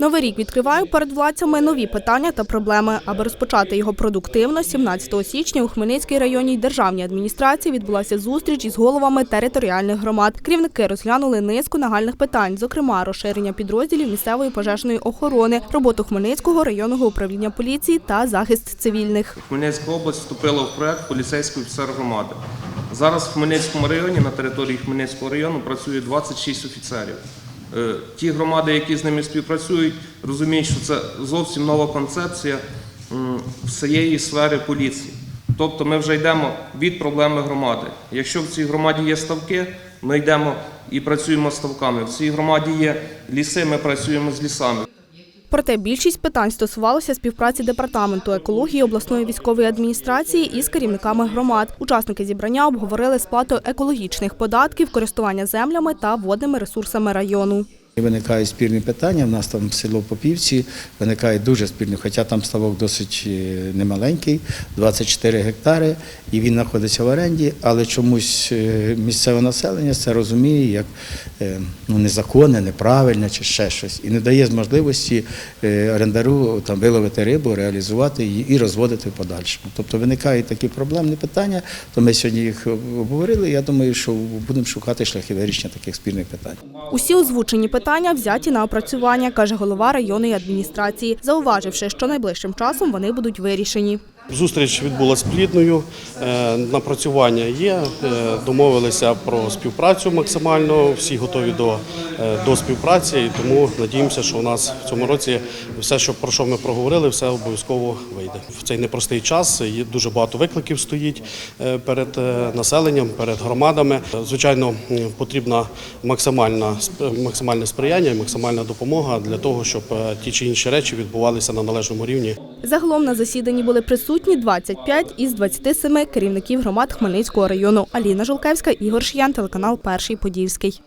Новий рік відкриває перед владцями нові питання та проблеми. Аби розпочати його продуктивно, 17 січня у Хмельницькій районній державній адміністрації відбулася зустріч із головами територіальних громад. Керівники розглянули низку нагальних питань, зокрема розширення підрозділів місцевої пожежної охорони, роботу Хмельницького районного управління поліції та захист цивільних. Хмельницька область вступила в проект поліцейський офіцер громади. Зараз в Хмельницькому районі на території Хмельницького району працює 26 офіцерів. Е, Ті громади, які з ними співпрацюють, розуміють, що це зовсім нова концепція всієї сфери поліції. Тобто ми вже йдемо від проблеми громади. Якщо в цій громаді є ставки, ми йдемо і працюємо з ставками. В цій громаді є ліси, ми працюємо з лісами. Проте більшість питань стосувалося співпраці департаменту екології обласної військової адміністрації із керівниками громад. Учасники зібрання обговорили сплату екологічних податків, користування землями та водними ресурсами району. Виникають спірні питання. У нас там село Попівці виникає дуже спірні, хоча там ставок досить е, немаленький, 24 гектари, і він знаходиться в оренді, але чомусь е, місцеве населення це розуміє як е, ну, незаконне, неправильне чи ще щось, і не дає можливості орендару там виловити рибу, реалізувати її і розводити в подальшому. Тобто виникають такі проблемні питання, то ми сьогодні їх обговорили. Я думаю, що будемо шукати шляхи вирішення таких спірних питань. Усі озвучені питання взяті на опрацювання, каже голова районної адміністрації, зауваживши, що найближчим часом вони будуть вирішені. Зустріч відбулася плідною, е, напрацювання є, е, домовилися про співпрацю максимально, всі готові до, е, до співпраці, і тому надіємося, що у нас в цьому році все, що про що ми проговорили, все обов'язково вийде. В цей непростий час дуже багато викликів стоїть перед населенням, перед громадами. Звичайно, потрібна максимальна максимальне сприяння максимальна допомога для того, щоб ті чи інші речі відбувалися на належному рівні. Загалом на засіданні були присутні 25 із 27 керівників громад Хмельницького району. Аліна Жолкевська, Ігор Шиян, телеканал Перший Подільський.